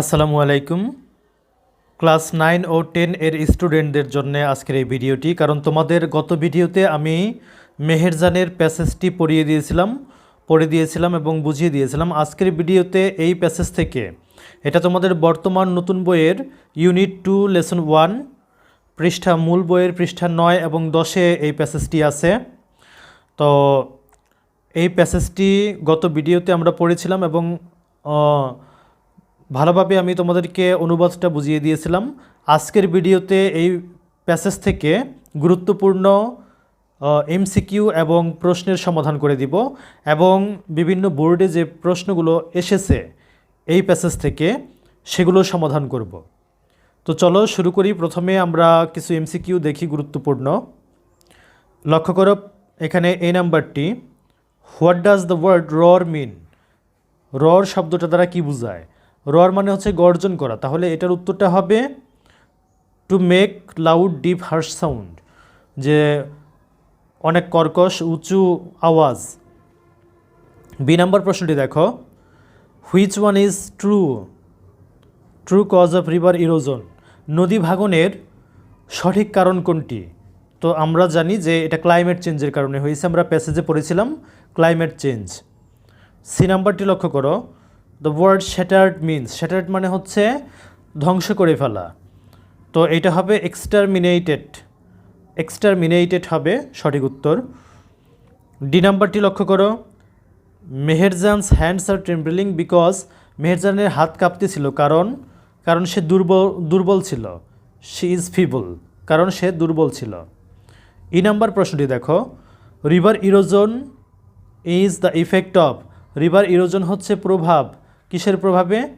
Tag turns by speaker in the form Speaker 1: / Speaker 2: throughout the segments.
Speaker 1: আসসালামু আলাইকুম। Class nine ও ten এর স্টুডেন্টদের জন্য আজকের এই ভিডিওটি, কারণ তোমাদের গত ভিডিওতে আমি মেহেরজানের প্যাসেজটি পড়িয়ে দিয়েছিলাম, পড়ে দিয়েছিলাম এবং বুঝিয়ে দিয়েছিলাম। আজকের ভিডিওতে এই প্যাসেজ থেকে, এটা তোমাদের বর্তমান নতুন বইয়ের ইউনিট টু, লেসন ওয়ান, পৃষ্ঠা মূল বইয়ের পৃষ্ঠা নয় এবং দশে এই প্যাসেজটি আছে। তো এই প্যাসেজটি গত ভিডিওতে আমরা পড়েছিলাম এবং ভালোভাবে আমি তোমাদেরকে অনুবাদটা বুঝিয়ে দিয়েছিলাম। আজকের ভিডিওতে এই প্যাসেজ থেকে গুরুত্বপূর্ণ এমসিকিউ এবং প্রশ্নের সমাধান করে দিব এবং বিভিন্ন বোর্ডে যে প্রশ্নগুলো এসেছে এই প্যাসেজ থেকে সেগুলো সমাধান করব। তো চলো শুরু করি। প্রথমে আমরা কিছু এমসিকিউ দেখি গুরুত্বপূর্ণ। লক্ষ্য করো, এখানে এই নাম্বারটি, what does the word roar mean? Roar শব্দটা দ্বারা কি বোঝায়? রর মানে হচ্ছে গর্জন করা। তাহলে এটার উত্তরটা হবে to make loud deep harsh sound যে অনেক কর্কশ, উঁচু আওয়াজ। বি নাম্বার প্রশ্নটি দেখো। Which one is true true cause of river erosion নদী ভাঙনের সঠিক কারণ কোনটি? তো আমরা জানি যে এটা ক্লাইমেট চেঞ্জের কারণে হয়েছে। আমরা প্যাসেজে পড়েছিলাম ক্লাইমেট চেঞ্জ সি নাম্বারটি লক্ষ্য করো। The word shattered means shattered মানে হচ্ছে ধ্বংস করে ফেলা। তো এটা হবে এক্সটারমিনেটেড এক্সটারমিনেটেড হবে সঠিক উত্তর। ডি নাম্বারটি লক্ষ্য করো। Meherjan's hands are trembling because মেহেরজানের হাত কাঁপতেছিল কারণ কারণ সে দুর্বল দুর্বল ছিল। শি ইজ ফিবল কারণ সে দুর্বল ছিল। ই নাম্বার প্রশ্নটি দেখো। River erosion is the effect of river erosion হচ্ছে প্রভাব। কিসের প্রভাবে?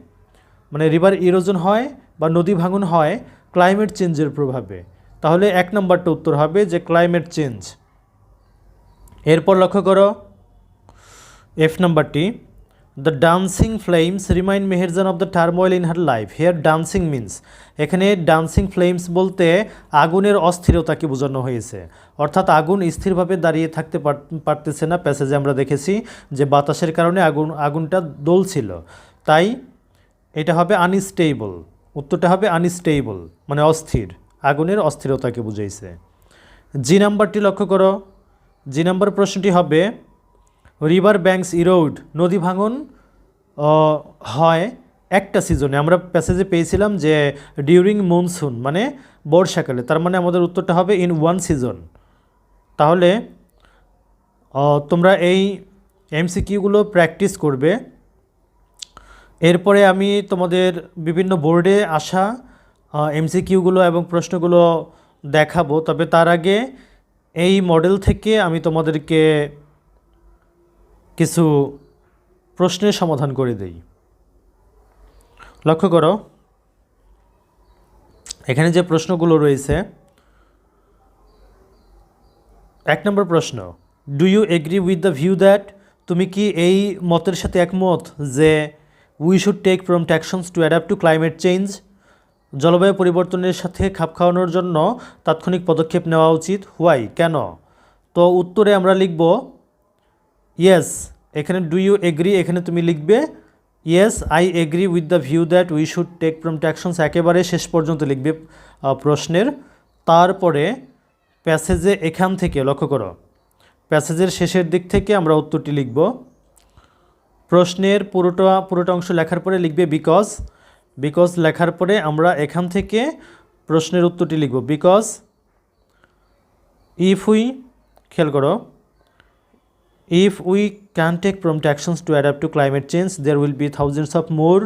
Speaker 1: মানে রিভার ইরোজন হয় বা নদী ভাঙন হয় ক্লাইমেট চেঞ্জের প্রভাবে। তাহলে এক নম্বরটা উত্তর হবে যে ক্লাইমেট চেঞ্জ এরপর লক্ষ্য করো এফ নাম্বারটি the dancing flames remind Meherjan of the turmoil in her life here dancing means এখানে ডান্সিং ফ্লেমস বলতে আগুনের অস্থিরতাকে বোঝানো হয়েছে। অর্থাৎ আগুন স্থিরভাবে দাঁড়িয়ে থাকতে পার- পারতেছে না। প্যাসেজে আমরা দেখেছি যে বাতাসের কারণে আগুন, আগুনটা দোলছিল। তাই এটা হবে আনস্টেবল উত্তরটা হবে আনস্টেবল মানে অস্থির, আগুনের অস্থিরতাকে বুঝাইছে। জি নাম্বারটি লক্ষ্য করো। জি নাম্বার প্রশ্নটি হবে রিভার ব্যাঙ্কস ইরোড নদী ভাঙন হয় একটা সিজনে আমরা প্যাসেজে পেয়েছিলাম যে ডিউরিং মনসুন মানে বর্ষাকালে, তার মানে আমাদের উত্তরটা হবে ইন ওয়ান সিজন তাহলে তোমরা এই এমসিকিউগুলো প্র্যাকটিস করবে। এরপরে আমি তোমাদের বিভিন্ন বোর্ডে আসা এমসিকিউগুলো এবং প্রশ্নগুলো দেখাবো। তবে তার আগে এই মডেল থেকে আমি তোমাদেরকে কিছু প্রশ্নের সমাধান করে দেই। লক্ষ্য করো, এখানে যে প্রশ্নগুলো রয়েছে, এক নম্বর প্রশ্ন do you agree with the view that তুমি কি এই মতের সাথে একমত যে we should take prompt actions to adapt to climate change জলবায়ু পরিবর্তনের সাথে খাপ খাওয়ানোর জন্য তাৎক্ষণিক পদক্ষেপ নেওয়া উচিত। হোয়াই কেন? তো উত্তরে আমরা লিখব ইয়েস এখানে ডু ইউ এগ্রি এখানে তুমি লিখবে yes I agree with the view that we should take prompt actions একেবারে শেষ পর্যন্ত লিখবে প্রশ্নের। তারপরে প্যাসেজে এখান থেকে লক্ষ্য করো। প্যাসেজের শেষের দিক থেকে আমরা উত্তরটি লিখব প্রশ্নের পুরোটা পুরোটা অংশ লেখার পরে লিখবে বিকজ বিকজ লেখার পরে আমরা এখান থেকে প্রশ্নের উত্তরটি লিখব। বিকজ ইফ উই খেয়াল করো if we can take prompt actions to adapt to climate change there will be thousands of more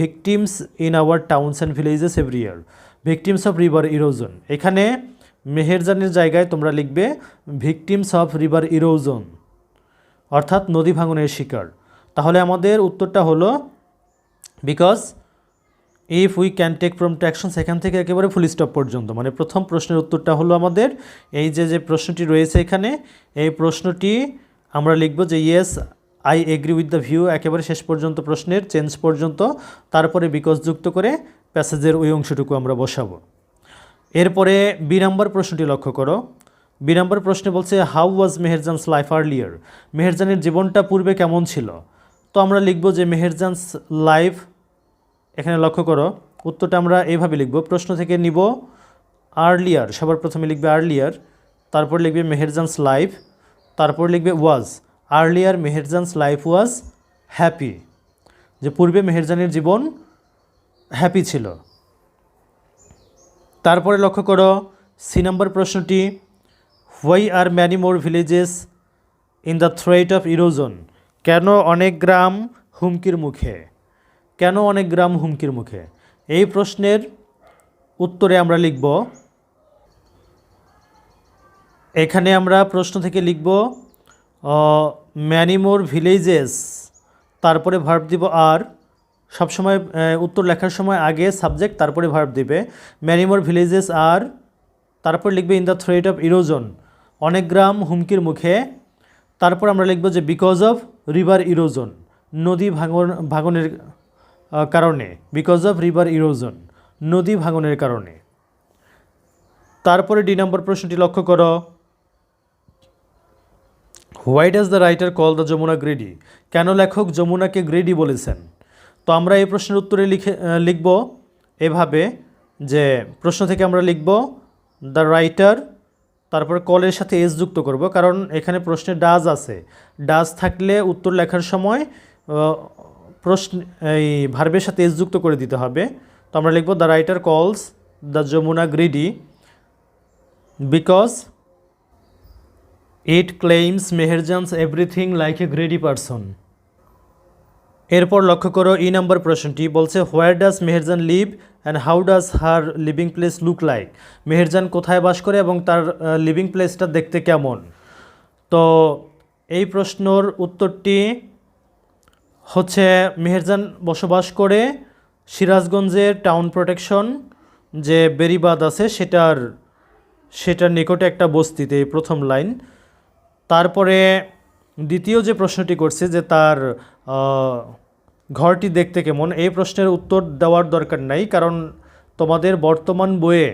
Speaker 1: victims in our towns and villages every year victims of river erosion এখানে মেহেরজানের জায়গায় তোমরা লিখবে victims of river erosion অর্থাৎ নদী ভাঙনের শিকার। তাহলে আমাদের উত্তরটা হলো because if we can take prompt action সেখান থেকে একেবারে ফুল স্টপ পর্যন্ত। মানে প্রথম প্রশ্নের উত্তরটা হলো আমাদের, এই যে যে প্রশ্নটি রয়েছে এখানে, এই প্রশ্নটি আমরা লিখব যে yes I agree with the view একেবারে শেষ পর্যন্ত প্রশ্নের চেঞ্জ পর্যন্ত, তারপরে বিকজ যুক্ত করে প্যাসেজের ওই অংশটুকু আমরা বসাবো। এরপরে বি নাম্বার প্রশ্নটি লক্ষ্য করো। বি নাম্বার প্রশ্নে বলছে how was Meherjan's life earlier মেহেরজানের জীবনটা পূর্বে কেমন ছিল? তো আমরা লিখব যে মেহেরজানস লাইফ, এখানে লক্ষ্য করো, উত্তরটা আমরা এইভাবে লিখব, প্রশ্ন থেকে নিব আর্লিয়ার, সবার প্রথমে লিখবে আর্লিয়ার, তারপর লিখবে মেহেরজানস লাইফ, তারপর লিখবে was, earlier Meherjan's life was happy, যে পূর্বে মেহেরজানের জীবন হ্যাপি ছিল। তারপরে লক্ষ্য করো, সি নম্বর প্রশ্নটি why are many more villages in the threat of erosion কেন অনেক গ্রাম হুমকির মুখে? কেন অনেক গ্রাম হুমকির মুখে? এই প্রশ্নের উত্তরে আমরা লিখব, এখানে আমরা প্রশ্ন থেকে লিখব ম্যানিমোর ভিলেজেস তারপরে ভার্ব দিব আর, সবসময় উত্তর লেখার সময় আগে সাবজেক্ট তারপরে ভার্ব দিবে। ম্যানিমোর ভিলেজেস আর তারপর লিখবে in the threat of erosion অনেক গ্রাম হুমকির মুখে। তারপর আমরা লিখব যে বিকজ অফ রিভার ইরোজন নদী ভাঙন, ভাঙনের কারণে বিকজ অফ রিভার ইরোজন নদী ভাঙনের কারণে। তারপরে ডি নম্বর প্রশ্নটি লক্ষ্য করো। Why does the writer call the Jamuna greedy কেন লেখক যমুনাকে গ্রেডি বলেছেন? তো আমরা এই প্রশ্নের উত্তরে লিখে লিখব এভাবে যে প্রশ্ন থেকে আমরা লিখব দ্য রাইটার তারপর কলের সাথে এস যুক্ত করব, কারণ এখানে প্রশ্নে ডাজ আছে। ডাজ থাকলে উত্তর লেখার সময় প্রশ্ন, এই ভার্বের সাথে এস যুক্ত করে দিতে হবে। তো আমরা লিখব the writer calls the Jamuna greedy because it claims Meherjan's everything like a greedy person এরপর লক্ষ্য করো ই নাম্বার প্রশ্নটি বলছে where does Meherjan live and how does her living place look like Meherjan কোথায় বাস করে এবং তার লিভিং প্লেসটা দেখতে কেমন? তো এই প্রশ্নর উত্তরটি হচ্ছে মেহেরজান বসবাস করে সিরাজগঞ্জের টাউন প্রোটেকশন যে বেরিবাদ আছে, সেটার সেটার নিকটে একটা বস্তিতে, এই প্রথম লাইন। তারপরে দ্বিতীয় যে প্রশ্নটি করছে যে তার ঘরটি দেখতে কেমন? এই প্রশ্নের উত্তর দেওয়ার দরকার নাই, কারণ তোমাদের বর্তমান বইয়ে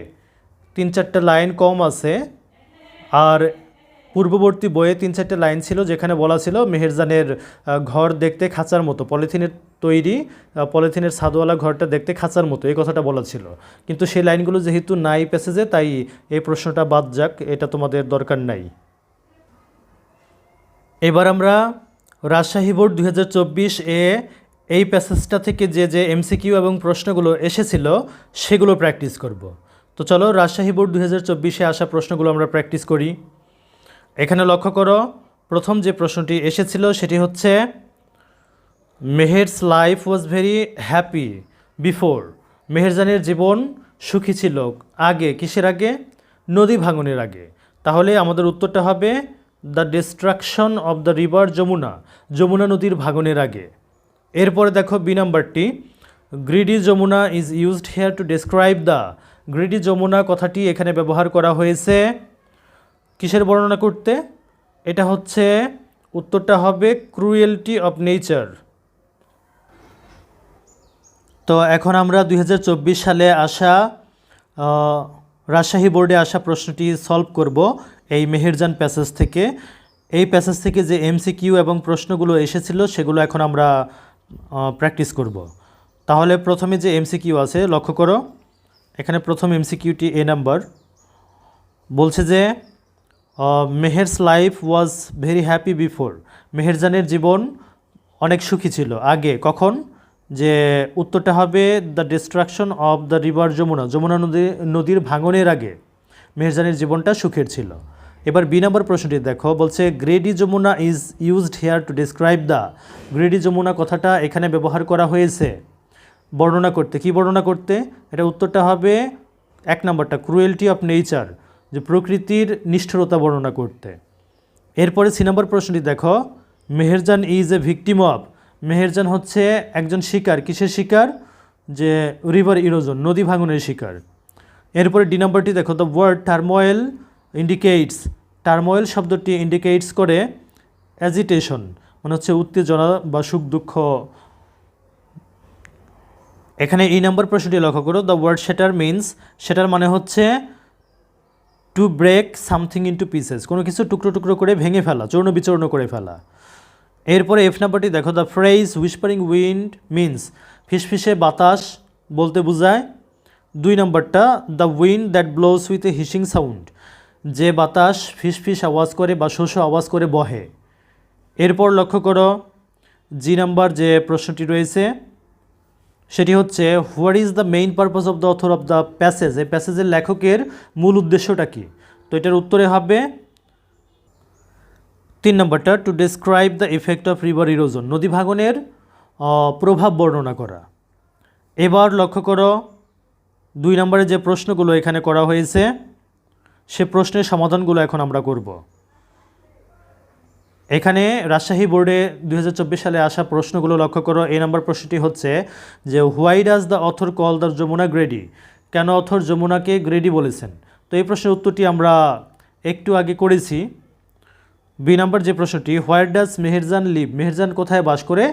Speaker 1: তিন চারটে লাইন কম আছে। আর পূর্ববর্তী বইয়ে তিন চারটে লাইন ছিল যেখানে বলা ছিল, মেহেরজানের ঘর দেখতে খাঁচার মতো, পলিথিনের তৈরি পলিথিনের ছাদওয়ালা ঘরটা দেখতে খাঁচার মতো, এই কথাটা বলা ছিল। কিন্তু সেই লাইনগুলো যেহেতু নাই প্যাসেজে, তাই এই প্রশ্নটা বাদ যাক, এটা তোমাদের দরকার নাই। এবার আমরা রাজশাহী বোর্ড দুই হাজার চব্বিশ এ এই প্যাসেজটা থেকে যে যে এমসিকিউ এবং প্রশ্নগুলো এসেছিল, সেগুলো প্র্যাকটিস করব। তো চলো, রাজশাহী বোর্ড দু হাজার চব্বিশে আসা প্রশ্নগুলো আমরা প্র্যাকটিস করি। এখানে লক্ষ্য করো, প্রথম যে প্রশ্নটি এসেছিল সেটি হচ্ছে, Meher's life was very happy before. মেহেরজানের জীবন সুখী ছিল আগে, কিসের আগে? নদী ভাঙনের আগে। তাহলে আমাদের উত্তরটা হবে, the destruction of the river Jamuna. Jamuna নদীর ভাঙনের আগে। এরপরে দেখো বি নাম্বারটি, greedy Jamuna is used here to describe the greedy Jamuna কথাটি এখানে ব্যবহার করা হয়েছে। কিসের বর্ণনা করতে? এটা হচ্ছে, উত্তরটা হবে, ক্রুয়েলটি অফ নেচার তো এখন আমরা দুই হাজার চব্বিশ সালে আসা রাজশাহী বোর্ডে আসা প্রশ্নটি সলভ করব এই মেহেরজান প্যাসেজ থেকে। এই প্যাসেজ থেকে যে এমসিকিউ এবং প্রশ্নগুলো এসেছিল, সেগুলো এখন আমরা প্র্যাকটিস করব। তাহলে প্রথমে যে এমসিকিউ আছে, লক্ষ্য করো, এখানে প্রথম এমসিকিউটি এ নাম্বার বলছে যে Meher's life was very happy before. মেহেরজানের জীবন অনেক সুখী ছিল। আগে কখন? যে উত্তরটা হবে the destruction of the river Jamuna. Jamuna নদী, নদীর ভাঙনের আগে। মেহেরজানের জীবনটা সুখের ছিল। এবার বি নম্বর প্রশ্নটি দেখো, বলছে, greedy Jamuna is used here to describe the greedy Jamuna কথাটা এখানে ব্যবহার করা হয়েছে। বর্ণনা করতে, কি বর্ণনা করতে? এটা উত্তরটা হবে এক নম্বরটা, ক্রুয়েলটি অফ নেচার যে প্রকৃতির নিষ্ঠুরতা বর্ণনা করতে। এরপরে সি নম্বর প্রশ্নটি দেখো, Meherjan is a victim of Meherjan হচ্ছে একজন শিকার, কিসের শিকার? যে রিভার ইরোজন, নদী ভাঙনের শিকার। এরপরে ডি নম্বরটি দেখো, the word turmoil indicates turmoil শব্দটি ইন্ডিকেটস করে অ্যাজিটেশন মানে হচ্ছে উত্তেজনা বা সুখ দুঃখ। এখানে এই নম্বর প্রশ্নটি লক্ষ্য করো দ্য ওয়ার্ড সেটার মিন্স সেটার মানে হচ্ছে to break something into pieces কোনো কিছু টুকরো টুকরো করে ভেঙে ফেলা, চূর্ণ বিচূর্ণ করে ফেলা। এরপরে এফ নাম্বারটি দেখো the phrase whispering wind means ফিসফিসে বাতাস বলতে বোঝায়। দুই নম্বরটা the wind that blows with a hissing sound যে বাতাস ফিসফিস আওয়াজ করে বা শোষ আওয়াজ করে বহে। এরপর লক্ষ্য করো জি নাম্বার যে প্রশ্নটি রয়েছে সেটি হচ্ছে what is the main purpose of the author of the passage? এই প্যাসেজের লেখকের মূল উদ্দেশ্যটা কী? তো এটার উত্তরে হবে তিন নম্বরটা to describe the effect of river erosion নদী ভাঙনের আহ, প্রভাব বর্ণনা করা। এবার লক্ষ্য করো দুই নম্বরে যে প্রশ্নগুলো এখানে করা হয়েছে সে প্রশ্নের সমাধানগুলো এখন আমরা করব। এখানে রাজশাহী বোর্ডে দু হাজার চব্বিশ সালে আসা প্রশ্নগুলো লক্ষ্য করো। এই নম্বর প্রশ্নটি হচ্ছে যে, why does the author call the Jamuna greedy? কেন অথর যমুনাকে গ্রেডি বলেছেন? তো এই প্রশ্নের উত্তরটি আমরা একটু আগে করেছি। বি নাম্বার যে প্রশ্নটি where does Meherjan live? Meherjan কোথায় বাস করে?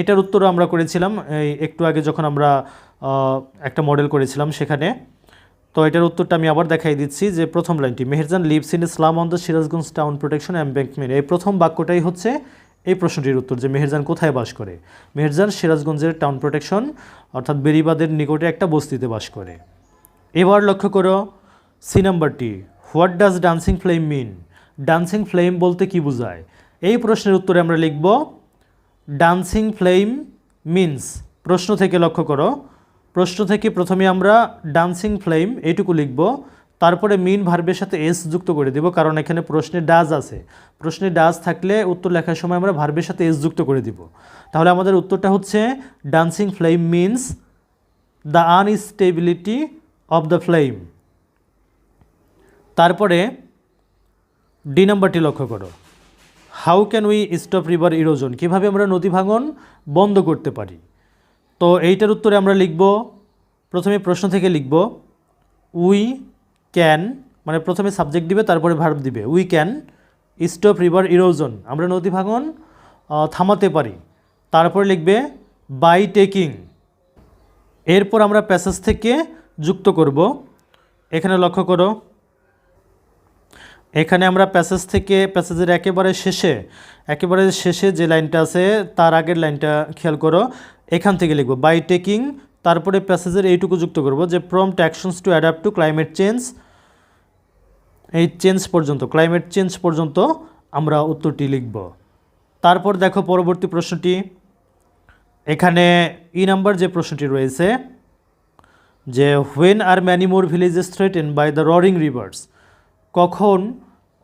Speaker 1: এটার উত্তরও আমরা করেছিলাম। এই একটু আগে যখন আমরা একটা মডেল করেছিলাম সেখানে। তো এটার উত্তরটা আমি আবার দেখাই দিচ্ছি যে প্রথম লাইনটি, Meherjan lives in a slum on the Sirajganj town protection embankment এই প্রথম বাক্যটাই হচ্ছে এই প্রশ্নটির উত্তর যে মেহেরজান কোথায় বাস করে। মেহেরজান সিরাজগঞ্জের টাউন প্রোটেকশন, অর্থাৎ বেরিবাদের নিকটে একটা বস্তিতে বাস করে। এবার লক্ষ্য করো, সি নাম্বারটি, what does dancing flame mean? Dancing flame বলতে কি বোঝায়? এই প্রশ্নের উত্তরে আমরা লিখব, ডান্সিং ফ্লেম মিন্স। প্রশ্ন থেকে লক্ষ্য করো প্রশ্ন থেকে প্রথমে আমরা ডান্সিং ফ্লেম এইটুকু লিখব, তারপরে মিন ভার্বের সাথে এস যুক্ত করে দেব, কারণ এখানে প্রশ্নে ডাজ আছে। প্রশ্নে ডাজ থাকলে উত্তর লেখার সময় আমরা ভার্বের সাথে এস যুক্ত করে দিব। তাহলে আমাদের উত্তরটা হচ্ছে dancing flame means the instability of the flame তারপরে ডি নাম্বারটি লক্ষ্য করো। How can we stop river erosion কীভাবে আমরা নদী ভাঙন বন্ধ করতে পারি? তো এইটার উত্তরে আমরা লিখব, প্রথমে প্রশ্ন থেকে লিখব উই ক্যান মানে প্রথমে সাবজেক্ট দিবে, তারপরে ভার্ব দিবে। We can stop river erosion আমরা নদী ভাঙন থামাতে পারি। তারপরে লিখবে বাই টেকিং এরপর আমরা প্যাসেজ থেকে যুক্ত করব। এখানে লক্ষ্য করো, এখানে আমরা প্যাসেজ থেকে প্যাসেজের একেবারে শেষে একেবারে শেষে যে লাইনটা আছে, তার আগের লাইনটা খেয়াল করো। এখান থেকে লিখব বাই টেকিং তারপরে প্যাসেজের এইটুকু যুক্ত করব, যে prompt actions to adapt to climate change এই চেঞ্জ পর্যন্ত ক্লাইমেট চেঞ্জ পর্যন্ত আমরা উত্তরটি লিখব। তারপর দেখো পরবর্তী প্রশ্নটি, এখানে ই নাম্বার যে প্রশ্নটি রয়েছে, যে when are many more villages threaten by the roaring rivers কখন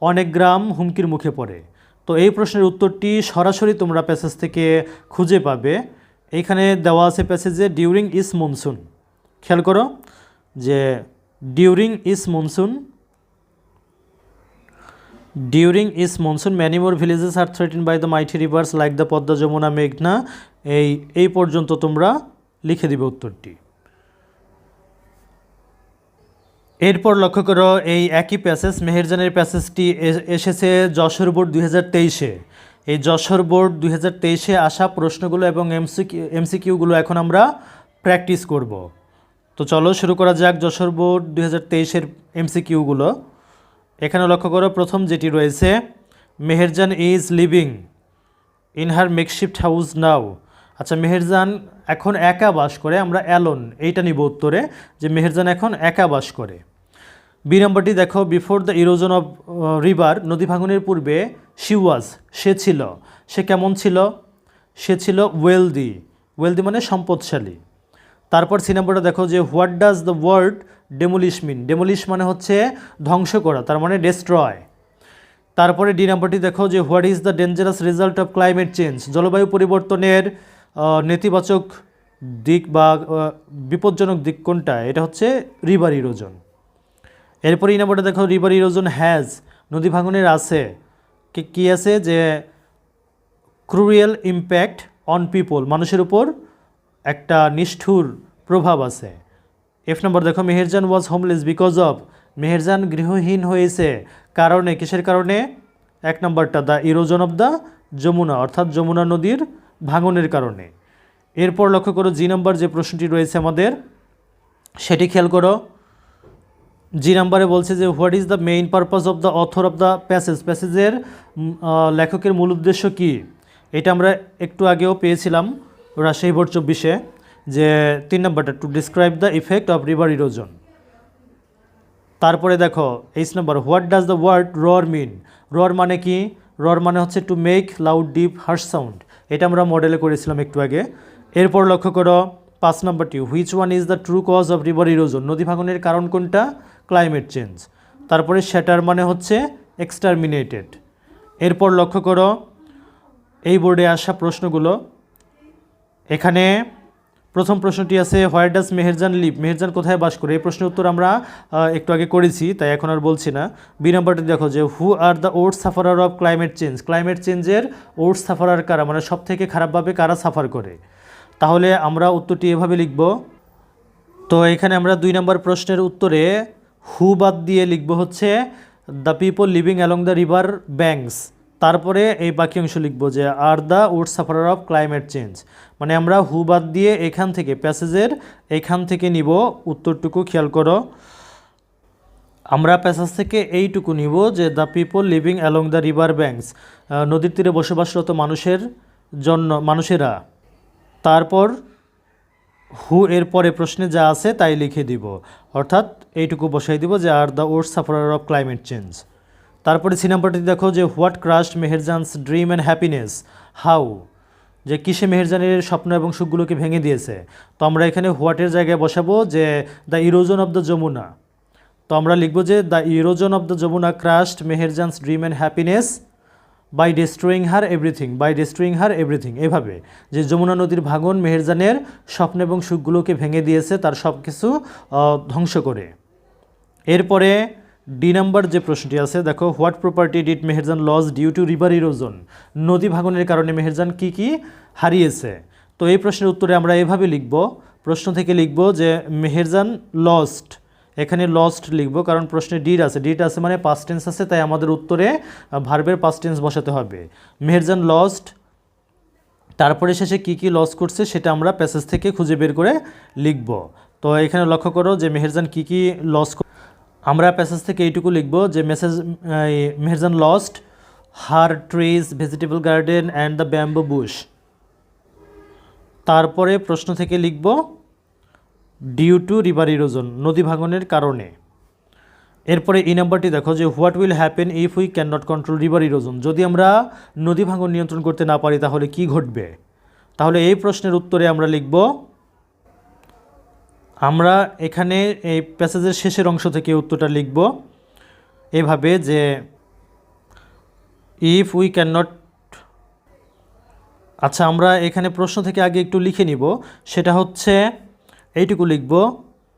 Speaker 1: অনেক গ্রাম হুমকির মুখে পড়ে? তো এই প্রশ্নের উত্তরটি সরাসরি তোমরা প্যাসেজ থেকে খুঁজে পাবে। এইখানে দেওয়া আছে প্যাসেজে ডিউরিং ইস মনসুন খেয়াল করো যে during is monsoon during is monsoon many more villages are threaten by the mighty rivers like the Padma, Jamuna, মেঘনা। এই এই পর্যন্ত তোমরা লিখে দিবে উত্তরটি। এরপর লক্ষ্য করো এই একই প্যাসেজ, মেহেরজানের প্যাসেজটি এসেছে যশোর বোর্ড দুই হাজার তেইশে। এই যশোর বোর্ড দুই হাজার তেইশে আসা প্রশ্নগুলো এবং এমসিকিউ এমসিকিউগুলো এখন আমরা প্র্যাকটিস করব। তো চলো শুরু করা যাক যশোর বোর্ড দুই হাজার তেইশের এমসিকিউগুলো। এখানে লক্ষ্য করো, প্রথম যেটি রয়েছে, Meherjan is living in her makeshift house now. আচ্ছা মেহেরজান এখন একা বাস করে, আমরা অ্যালোন, এইটা নিব উত্তরে, যে মেহেরজান এখন একা বাস করে। বি নম্বরটি দেখো before the erosion of river নদী ভাঙনের পূর্বে শি ওয়াজ সে ছিল। সে কেমন ছিল? সে ছিল ওয়েলদি ওয়েলদি মানে সম্পদশালী। তারপর সি নম্বরটা দেখো যে what does the word demolish mean demolish মানে হচ্ছে ধ্বংস করা, তার মানে ডেস্ট্রয় তারপরে ডি নাম্বারটি দেখো যে what is the dangerous result of climate change জলবায়ু পরিবর্তনের নেতিবাচক দিক বা বিপজ্জনক দিক কোনটা? এটা হচ্ছে রিভার ইরোজন এরপরে এই নাম্বারটা দেখো, রিভার ইরোজন হ্যাজ, নদী ভাঙনের আছে। কি আছে? যে ক্রুরিয়াল ইম্প্যাক্ট অন পিপল, মানুষের উপর একটা নিষ্ঠুর প্রভাব আছে। এফ নম্বর দেখো, Meherjan was homeless because of, Meherjan গৃহহীন হয়েছে। কারণে, কিসের কারণে? এক নম্বরটা, the erosion of the Jamuna, অর্থাৎ যমুনা নদীর ভাঙনের কারণে। এরপর লক্ষ্য করো, জি নম্বর যে প্রশ্নটি রয়েছে আমাদের, সেটি খেয়াল করো। জি নাম্বারে বলছে যে what is the main purpose of the author of the passage প্যাসেজের লেখকের মূল উদ্দেশ্য কী? এটা আমরা একটু আগেও পেয়েছিলাম রাজশাহী বোর্ড চব্বিশে, যে তিন নম্বরটা to describe the effect of river erosion তারপরে দেখো H number what does the word roar mean roar মানে কি? রর মানে হচ্ছে to make loud deep harsh sound এটা আমরা মডেলে করেছিলাম একটু আগে। এরপর লক্ষ্য করো পাঁচ নম্বরটি which one is the true cause of river erosion নদী ভাঙনের কারণ কোনটা? ক্লাইমেট চেঞ্জ তারপরে শ্যাটার মানে হচ্ছে এক্সটারমিনেটেড এরপর লক্ষ্য করো, এই বোর্ডে আসা প্রশ্নগুলো। এখানে প্রথম প্রশ্নটি আছে where does Meherjan live Meherjan কোথায় বাস করে? এই প্রশ্নের উত্তর আমরা একটু আগে করেছি, তাই এখন আর বলছি না। বি নম্বরটি দেখো যে who are the worst sufferer of climate change climate চেঞ্জের ওর্ড সাফারার কারা? মানে সবথেকে খারাপভাবে কারা সাফার করে? তাহলে আমরা উত্তরটি এভাবে লিখব। তো এখানে আমরা দুই নম্বর প্রশ্নের উত্তরে হু বাদ দিয়ে লিখব হচ্ছে, the people living along the river banks তারপরে এই বাকি অংশ লিখব যে, আর দ্য উড সাফারার অফ ক্লাইমেট চেঞ্জ। মানে আমরা হু বাদ দিয়ে এখান থেকে, প্যাসেজের এখান থেকে নিব। উত্তরটুকু খেয়াল করো। আমরা প্যাসেজ থেকে এইটুকু নিব যে, the people living along the river banks নদীর তীরে বসবাসরত মানুষের জন্য, মানুষেরা তারপর হু এর পরে প্রশ্নে যা আছে তাই লিখে দিব। অর্থাৎ এইটুকু বসাই দিব যে are the worst sufferer of climate change. তারপরে সি নাম্বারটি দেখো যে what crushed Meherjan's dream and happiness? How? যে কিসে মেহেরজানের স্বপ্ন এবং সুখগুলোকে ভেঙে দিয়েছে? তো আমরা এখানে হোয়াটের জায়গায় বসাবো যে the erosion of the Jamuna. তো আমরা লিখব যে the erosion of the Jamuna crushed Meherjan's dream and happiness by destroying her everything by destroying her everything এভাবে যে যমুনা নদীর ভাঙন মেহেরজানের স্বপ্ন এবং সুখগুলোকে ভেঙে দিয়েছে, তার সব কিছু ধ্বংস করে। এরপরে ডি নাম্বার যে প্রশ্নটি আছে, দেখো what property did Meherjan lose due to river erosion নদী ভাঙনের কারণে মেহেরজান কি কি হারিয়েছে? তো এই প্রশ্নের উত্তরে আমরা এভাবে লিখব, প্রশ্ন থেকে লিখব যে মেহেরজান লস্ট এখানে লস্ট লিখব, কারণ প্রশ্নে ডিড আছে। ডিড আছে মানে পাস্ট টেন্স আছে, তাই আমাদের উত্তরে ভার্বের পাস্ট টেন্স বসাতে হবে। মেহেরজান লস্ট তারপরে শেষে কি কি লস করছে সেটা আমরা প্যাসেজ থেকে খুঁজে বের করে লিখব। তো এখানে লক্ষ্য করো যে মেহেরজান কি কি লস আমরা প্যাসেজ থেকে এইটুকু লিখব যে message Meherjan lost her trees vegetable garden and the bamboo bush তারপরে প্রশ্ন থেকে লিখব ডিউ টু রিভার ইরোজন নদী ভাঙনের কারণে। এরপরে এই নাম্বারটি দেখো যে what will happen if we can not control river erosion যদি আমরা নদী ভাঙন নিয়ন্ত্রণ করতে না পারি, তাহলে কি ঘটবে? তাহলে এই প্রশ্নের উত্তরে আমরা লিখব, আমরা এখানে এই প্যাসেজের শেষের অংশ থেকে উত্তরটা লিখব এভাবে যে ইফ উই ক্যান নট আচ্ছা আমরা এখানে প্রশ্ন থেকে আগে একটু লিখে নিব। সেটা হচ্ছে এইটুকু লিখব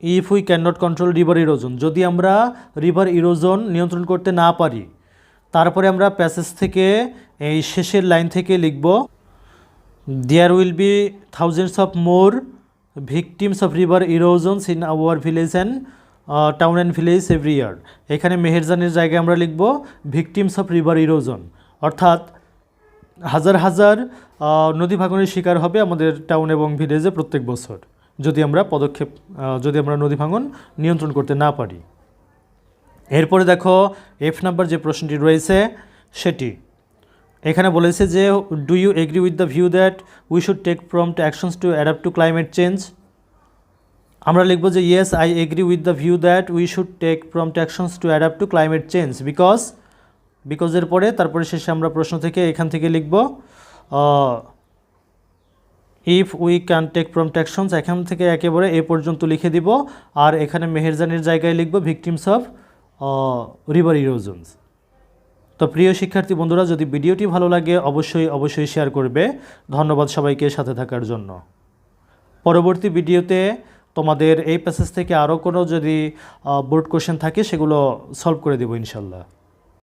Speaker 1: if we can not control river erosion যদি আমরা রিভার ইরোজন নিয়ন্ত্রণ করতে না পারি, তারপরে আমরা প্যাসেজ থেকে এই শেষের লাইন থেকে লিখব there will be thousands of more victims of river erosions in our village and town and village every year এখানে মেহেরজানের জায়গায় আমরা লিখব ভিকটিমস অফ রিভার ইরোজন অর্থাৎ হাজার হাজার নদী ভাঙনের শিকার হবে আমাদের টাউন এবং ভিলেজে প্রত্যেক বছর। যদি আমরা পদক্ষেপ যদি আমরা নদী ভাঙন নিয়ন্ত্রণ করতে না পারি। এরপরে দেখো এফ নাম্বার যে প্রশ্নটি রয়েছে, সেটি। এখানে বলেছে যে do you agree with the view that we should take prompt actions to adapt to climate change আমরা লিখব যে yes I agree with the view that we should take prompt actions to adapt to climate change because বিকজের পরে তারপরে শেষে আমরা প্রশ্ন থেকে এখান থেকে লিখব if we can take actions এখান থেকে একেবারে এ পর্যন্ত লিখে দিব। আর এখানে মেহেরজানের জায়গায় লিখব ভিকটিমস অফ রিভার ইরোজনস তো প্রিয় শিক্ষার্থী বন্ধুরা, যদি ভিডিওটি ভালো লাগে, অবশ্যই অবশ্যই শেয়ার করবে। ধন্যবাদ সবাইকে সাথে থাকার জন্য। পরবর্তী ভিডিওতে তোমাদের এই প্যাসেজ থেকে আরও কোনো যদি বোর্ড কোশ্চেন থাকে, সেগুলো সলভ করে দেবো ইনশাল্লাহ।